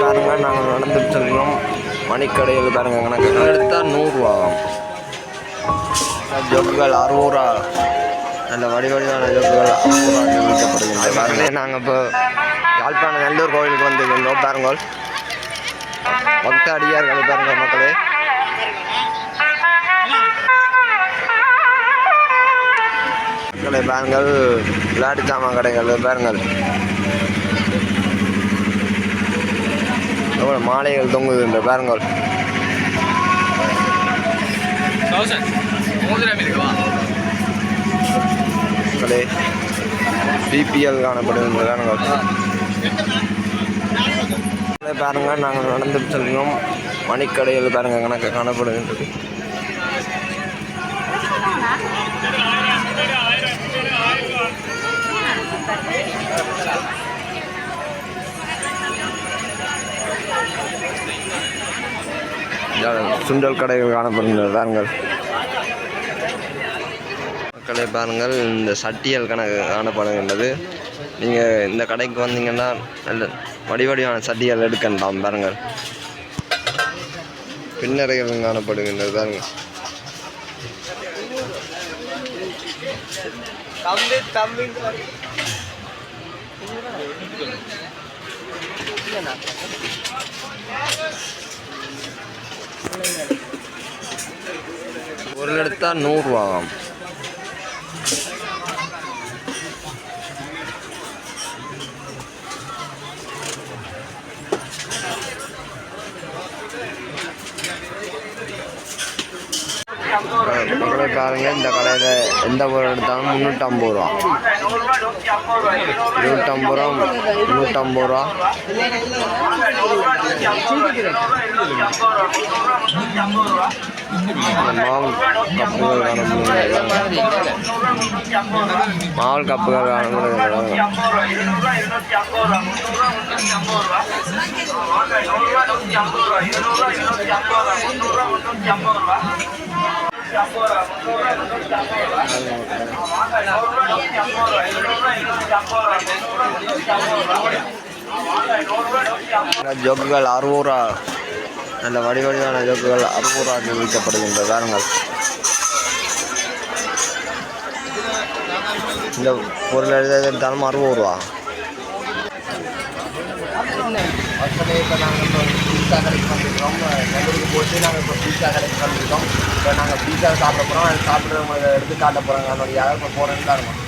பாருங்க நாங்கள் நடந்துட்டு இருக்கிறோம். மணிக்கடையில் பாருங்க கணக்கு. எடுத்தால் நூறுரூவா ஜோக்குகள் அறுபதுரூவா நல்ல வடி வடிவான ஜோக்குகள் அறுபதுரூவா பாருங்க நாங்கள் இப்போ யாழ்ப்பாணம் நல்லூர் கோவிலுக்கு வந்திருக்கோம் பாருங்கள் பக்த அடியார்கள் பாருங்க மக்களே. மக்களை பாருங்கள் விளையாட்டு சாமான் கடைகள் பாருங்கள் எவ்வளோ மாலைகள் தொங்குகின்ற பாருங்கள் மக்களே பிபிஎல் காணப்படுகின்ற பாருங்கள் மக்களே, பாருங்க. நாங்கள் நடந்துட்டு செல்கிறோம் மணிக்கடையில் பாருங்க கணக்கு காணப்படுகின்றது. சுண்டல் கடைகள் காணப்படுகின்றன. பாருங்கள். மக்களை பாருங்கள் இந்த சட்டியல் கணக்கு காணப்படுகின்றது. நீங்கள் இந்த கடைக்கு வந்தீங்கன்னா நல்ல வடிவடிவான சட்டியல் எடுக்கண்டாம் பாருங்கள். பின்னறைகள் காணப்படுகின்றது பாருங்கள். தம்பி எடுத்தா நூறுரூவாம் மக்களை கடைக்காரங்க இந்த கடையில் எந்த பொருள் எடுத்தாலும் முந்நூற்றம்பது ரூபா. நூற்றம்பது ரூபா நூற்றம்பது ரூபா. மாவல் கப்புகள் காணப்படுகிறது மாவு கப்புகள் காணப்படுகிறது இந்த ஜோக்குகள் அறுபூரா அந்த வடிவடிவான வடி வடிவான ஜோக்குகள் அறுபூரா ரூபாய்க்கு பாருங்கள் இந்த பொருள் எது எடுத்தாலும் அறுபது ரூபா பீஸா கலெக்ட் வந்திருக்கோம் நெல்லூருக்கு போட்டு நாங்கள் இப்போ பீஸா கலெக்ட் வந்திருக்கோம். இப்போ நாங்கள் பீஸா சாப்பிட போகிறோம் அது சாப்பிட்றவங்க எடுத்து காட்ட போகிறாங்க அதனுடைய இப்போ போகிறேன்னு தான் இருக்கும்.